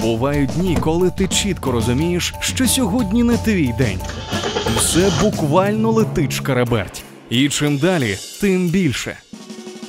Бувають дні, коли ти чітко розумієш, що сьогодні не твій день. Все буквально летить шкараберть. І чим далі, тим більше.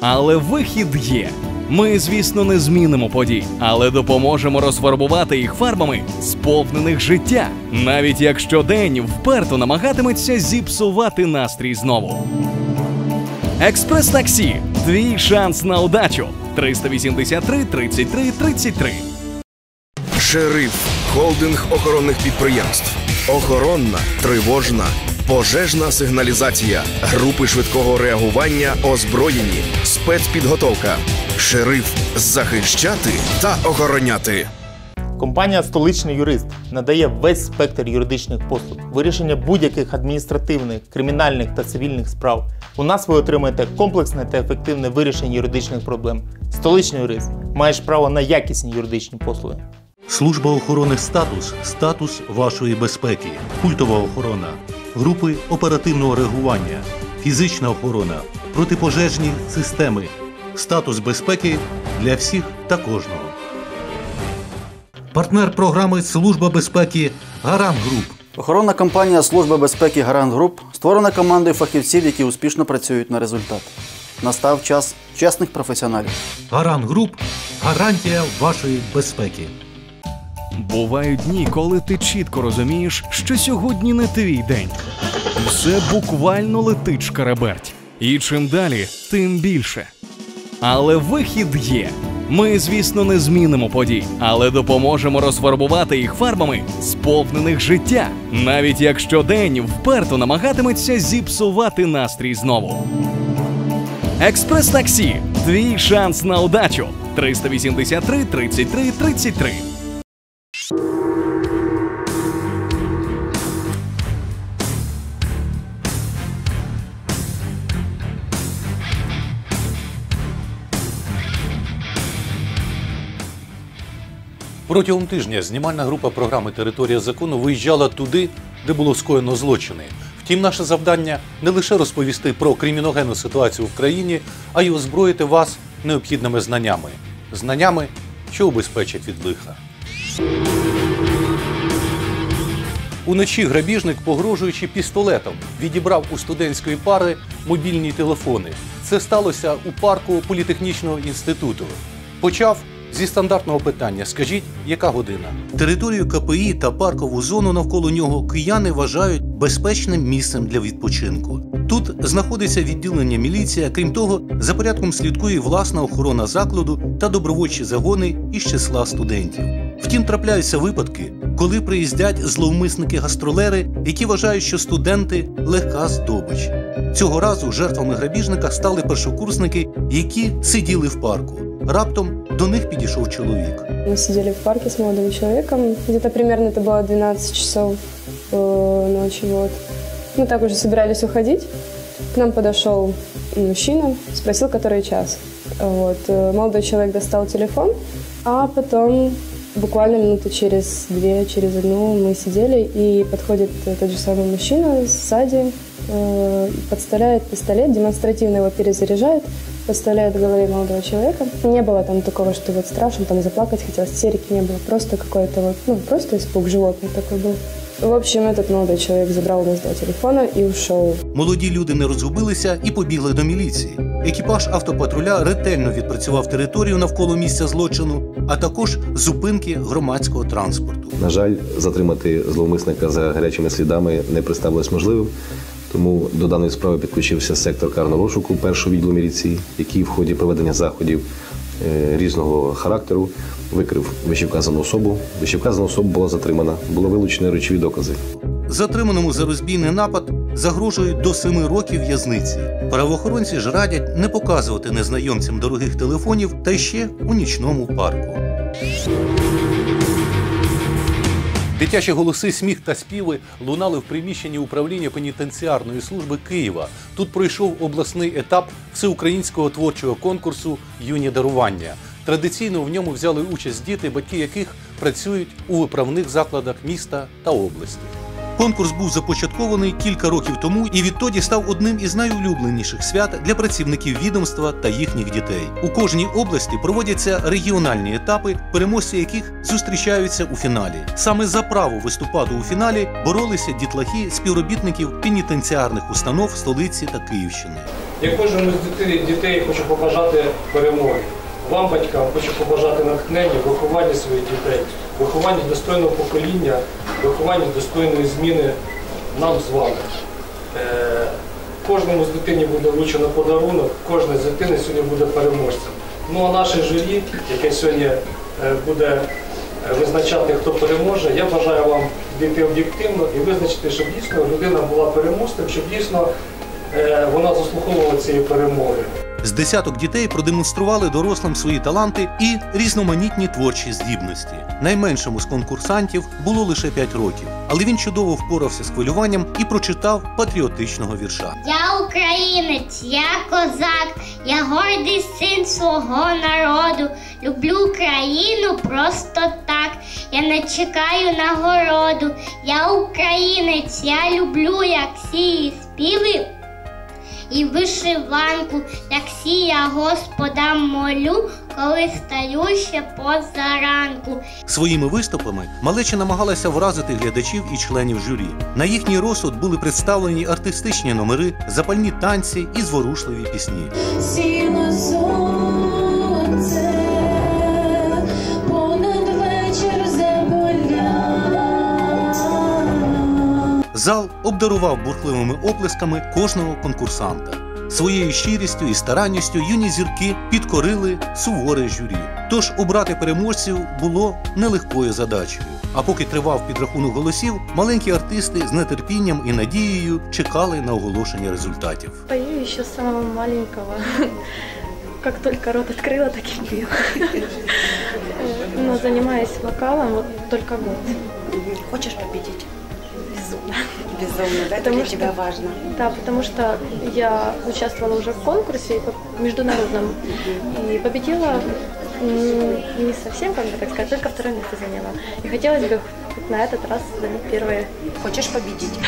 Але вихід є. Ми, звісно, не змінимо подій, але допоможемо розфарбувати їх фарбами, сповнених життя, навіть якщо день вперто намагатиметься зіпсувати настрій знову. Експрес таксі. Твій шанс на удачу. 383 33 33. Шериф холдинг охоронних підприємств. Охоронна, тривожна, пожежна сигналізація, групи швидкого реагування, озброєні, спецпідготовка. Шериф захищати та охороняти. Компанія Столичний юрист надає весь спектр юридичних послуг, вирішення будь-яких адміністративних, кримінальних та цивільних справ. У нас ви отримаєте комплексне та ефективне вирішення юридичних проблем. Столичний юрист маєш право на якісні юридичні послуги. Служба охорони статус статус вашої безпеки, культова охорона, групи оперативного реагування, фізична охорона, протипожежні системи, статус безпеки для всіх та кожного. Партнер програми Служба безпеки Гарант Груп. Охоронна компанія Служба безпеки Гарант Груп створена командою фахівців, які успішно працюють на результат. Настав час чесних професіоналів. Гарант Груп гарантія вашої безпеки. Бувають дні, коли ти чітко розумієш, що сьогодні не твій день. Все буквально летить шкараберть. І чим далі, тим більше. Але вихід є. Ми, звісно, не змінимо подій, але допоможемо розфарбувати їх фарбами, сповнених життя, навіть якщо день вперто намагатиметься зіпсувати настрій знову. Експрес таксі. Твій шанс на удачу. 383 33 33. Протягом тижня знімальна група програми Територія закону виїжджала туди, де було скоєно злочини. Втім, наше завдання не лише розповісти про криміногенну ситуацію в країні, а й озброїти вас необхідними знаннями. Знаннями, що убезпечать від лиха. Уночі грабіжник, погрожуючи пістолетом, відібрав у студентської пари мобільні телефони. Це сталося у парку політехнічного інституту. Почав зі стандартного питання: скажіть, яка година? Територію КПІ та паркову зону навколо нього кияни вважають безпечним місцем для відпочинку. Тут знаходиться відділення міліції, крім того, за порядком слідкує власна охорона закладу та добровольчі загони із числа студентів. Втім, трапляються випадки, коли приїздять зловмисники-гастролери, які вважають, що студенти легка здобич. Цього разу жертвами грабіжника стали першокурсники, які сиділи в парку. Раптом до них підійшов чоловік. Мы сидели в парке с молодым человеком. Где-то примерно это было 12 часов э, ночи. Вот. Мы так уже собирались уходить. К нам подошел мужчина, спросил, который час. Вот. э, Молодой человек достал телефон, а потом буквально минуты через две, через одну мы сидели, и подходит э, тот же самый мужчина сзади, э, подставляет пистолет, демонстративно его перезаряжает, подставляет в голове молодого человека. Не было там такого, что вот страшно, там заплакать хотелось, истерики не было. Просто какой-то вот, ну, просто испуг животный такой был. В общем, этот молодой человек забрал у нас два телефона и ушел. Молоді люди не розгубилися і побігли до міліції. Екіпаж автопатруля ретельно відпрацював територію навколо місця злочину, а також зупинки громадського транспорту. На жаль, затримати зловмисника за гарячими слідами не представилось можливим. Тому до даної справи підключився сектор карного розшуку першого відділу міліції, який в ході проведення заходів е, різного характеру викрив вищевказану особу. Вищевказана особа була затримана, було вилучено речові докази. Затриманому за розбійний напад загрожує до семи років в'язниці. Правоохоронці ж радять не показувати незнайомцям дорогих телефонів та ще у нічному парку. Дитячі голоси, сміх та співи лунали в приміщенні управління пенітенціарної служби Києва. Тут пройшов обласний етап всеукраїнського творчого конкурсу Юні дарування. Традиційно в ньому взяли участь діти, батьки яких працюють у виправних закладах міста та області. Конкурс був започаткований кілька років тому і відтоді став одним із найулюбленіших свят для працівників відомства та їхніх дітей. У кожній області проводяться регіональні етапи, переможці яких зустрічаються у фіналі. Саме за право виступати у фіналі боролися дітлахи співробітників пенітенціарних установ столиці та Київщини. Я кожному з дітей, хочу побажати перемоги. Вам, батькам, хочу побажати натхнення, виховання своїх дітей, виховання достойного покоління, виховання достойної зміни нам з вами. Е, кожному з дитині буде вручено подарунок, кожна з дитини сьогодні буде переможцем. Ну а наше журі, яке сьогодні е, буде е, визначати, хто переможе, я бажаю вам дійти об'єктивно і визначити, щоб дійсно людина була переможцем, щоб дійсно вона заслуховувала цієї перемоги. З десяток дітей продемонстрували дорослим свої таланти і різноманітні творчі здібності. Найменшому з конкурсантів було лише 5 років, але він чудово впорався з хвилюванням і прочитав патріотичного вірша. Я українець, я козак, я гордий син свого народу. Люблю Україну просто так. Я не чекаю нагороду. Я українець, я люблю, як сії співи. І вишиванку, як сія Господа молю, коли стаю ще позаранку. Своїми виступами малеча намагалася вразити глядачів і членів журі. На їхній розсуд були представлені артистичні номери, запальні танці і зворушливі пісні. Обдарував бурхливими оплесками кожного конкурсанта. Своєю щирістю і старанністю юні зірки підкорили суворе журі. Тож обрати переможців було нелегкою задачею. А поки тривав підрахунок голосів, маленькі артисти з нетерпінням і надією чекали на оголошення результатів. Пою еще с самого маленького. Как только рот открыла, так и пела. Э, Но занимаюсь вокалом вот только год. Хочешь победить? Безумно. Безумно, да? Это Потому для что- тебя важно. Да, потому что я участвовала уже в конкурсе по- международном и победила м, не совсем, как бы так сказать, только второе место заняла. И хотелось бы хоть на этот раз занять первое. Хочешь победить?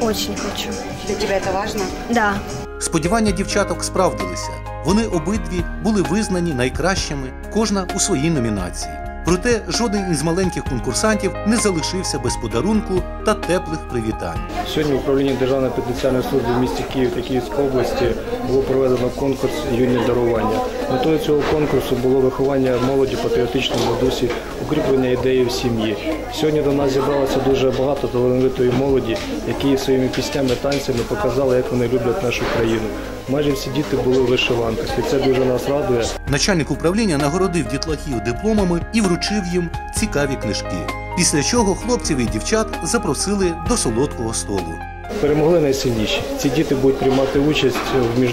Очень хочу. Для тебя это важно? Да. Сподівання дівчаток справдилися. Вони обидві були визнані найкращими, кожна у своїй номінації. Проте жоден із маленьких конкурсантів не залишився без подарунку та теплих привітань. Сьогодні в управлінні Державної пенітенціарної служби в місті Київ та Київській області було проведено конкурс юні дарування. Метою цього конкурсу було виховання молоді патріотичному дусі, укріплення ідеї в сім'ї. Сьогодні до нас зібралося дуже багато талановитої молоді, які своїми піснями, танцями показали, як вони люблять нашу країну. Майже всі діти були в вишиванках, і це дуже нас радує. Начальник управління нагородив дітлахів дипломами і вручив їм цікаві книжки. Після чого хлопців і дівчат запросили до солодкого столу. Перемогли найсильніші. Ці діти будуть приймати участь в між...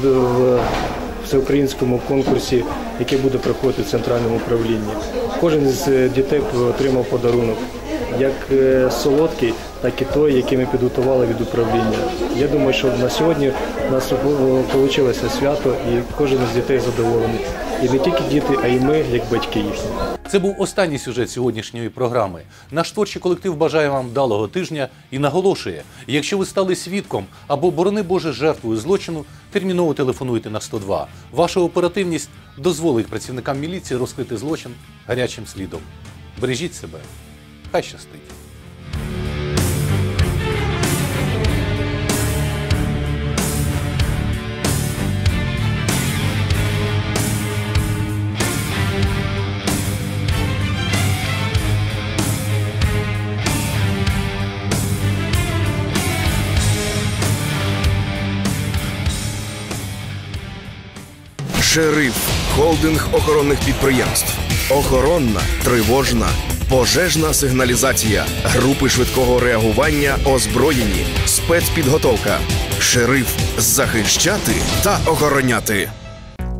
всеукраїнському конкурсі, який буде проходити в центральному управлінні. Кожен з дітей отримав подарунок, як е, солодкий, так і той, який ми підготували від управління. Я думаю, що на сьогодні у нас вийшло свято, і кожен з дітей задоволений. І не тільки діти, а й ми, як батьки їхні. Це був останній сюжет сьогоднішньої програми. Наш творчий колектив бажає вам вдалого тижня і наголошує: якщо ви стали свідком або, борони Боже, жертвою злочину, терміново телефонуйте на 102. Ваша оперативність дозволить працівникам міліції розкрити злочин гарячим слідом. Бережіть себе, хай щастить. Шериф холдинг охоронних підприємств. Охоронна, тривожна, пожежна сигналізація, групи швидкого реагування, озброєні, спецпідготовка. Шериф захищати та охороняти.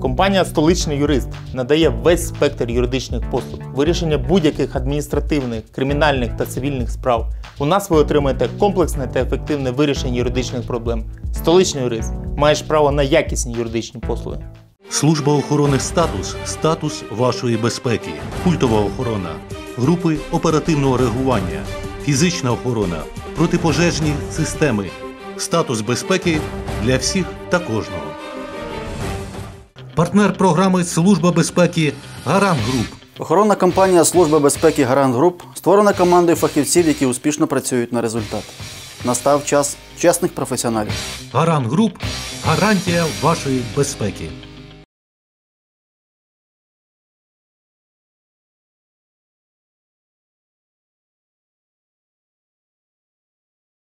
Компанія Столичний юрист надає весь спектр юридичних послуг, вирішення будь-яких адміністративних, кримінальних та цивільних справ. У нас ви отримаєте комплексне та ефективне вирішення юридичних проблем. Столичний юрист маєш право на якісні юридичні послуги. Служба охорони статус статус вашої безпеки, культова охорона, групи оперативного реагування, фізична охорона, протипожежні системи. Статус безпеки для всіх та кожного. Партнер програми Служба безпеки Гарант Груп. Охоронна компанія Служби безпеки Гарант Груп створена командою фахівців, які успішно працюють на результат. Настав час чесних професіоналів. Гарант Груп гарантія вашої безпеки.